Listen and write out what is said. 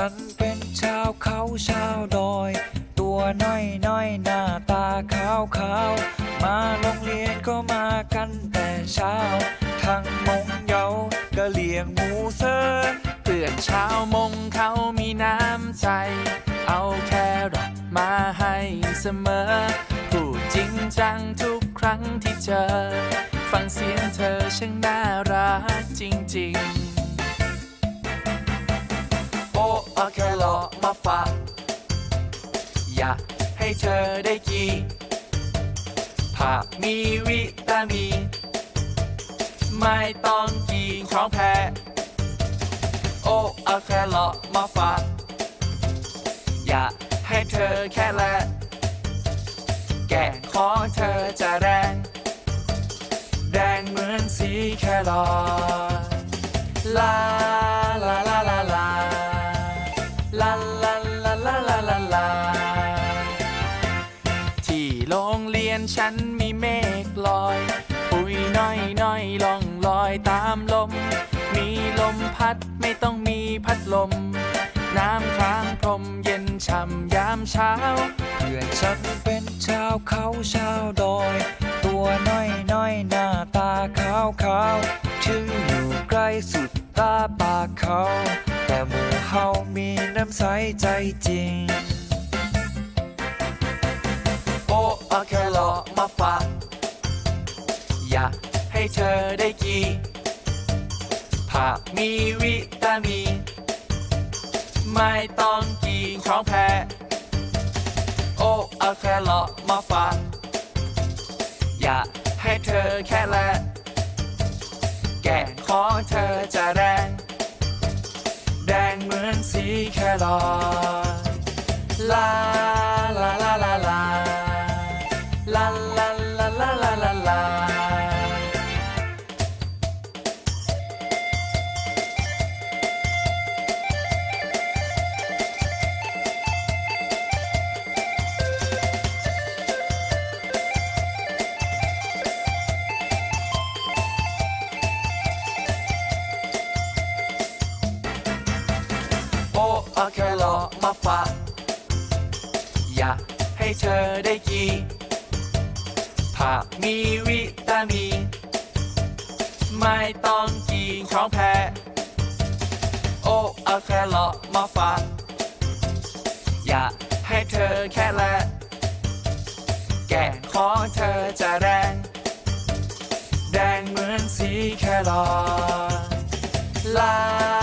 ฉันเป็นชาวเขาชาวดอย ตัวน้อยน้อยหน้าตาขาวขาวมาโรงเรียนก็มากันแต่เช้า ทั้งมงเยาก็เลี้ยงหมูเซอร์เพื่อนชาวมงเขามีน้ำใจ เอาแครอทมาให้เสมอ พูดจริงจังทุกครั้งที่เจอ ฟังเสียงเธอช่างน่ารักจริง ๆ อยากให้เธอได้กินผักมีวิตามินไม่ต้องกินของแพ้โอ้เอาแครอทมาฝากอยากให้เธอแค่แลแก่ของเธอจะแรง แดงเหมือนสีแครอท ยนฉันมีเมฆลอย ปุยน้อยน้อยล่องลอยตามลม มีลมพัดไม่ต้องมีพัดลม น้ำค้างพรมเย็นช่ำยามเช้าเพื่อนฉันเป็นชาวเขาชาวดอย ตัวน้อยน้อยหน้าตาขาวขาวๆถึงอยู่ใกล้สุดตาปากเขา แต่หมู่เฮามีน้ำใสใจจริง โอเอาแครอทมาฝากอยากให้เธอได้กินผักมีวิตามินไม่ต้องกินของแพ้โอ้เอาแครอทมาฝากอยากให้เธอแค่แลแก่ของเธอจะแรงแดงเหมือนสีแครอทลา ให้เธอได้กินผักมีวิตามินไม่ต้องกินของแพ้ โอ้เอาแครอทมาฝากอยากให้เธอแค่แลแก่ของเธอจะแรง แดงเหมือนสีแครอทลา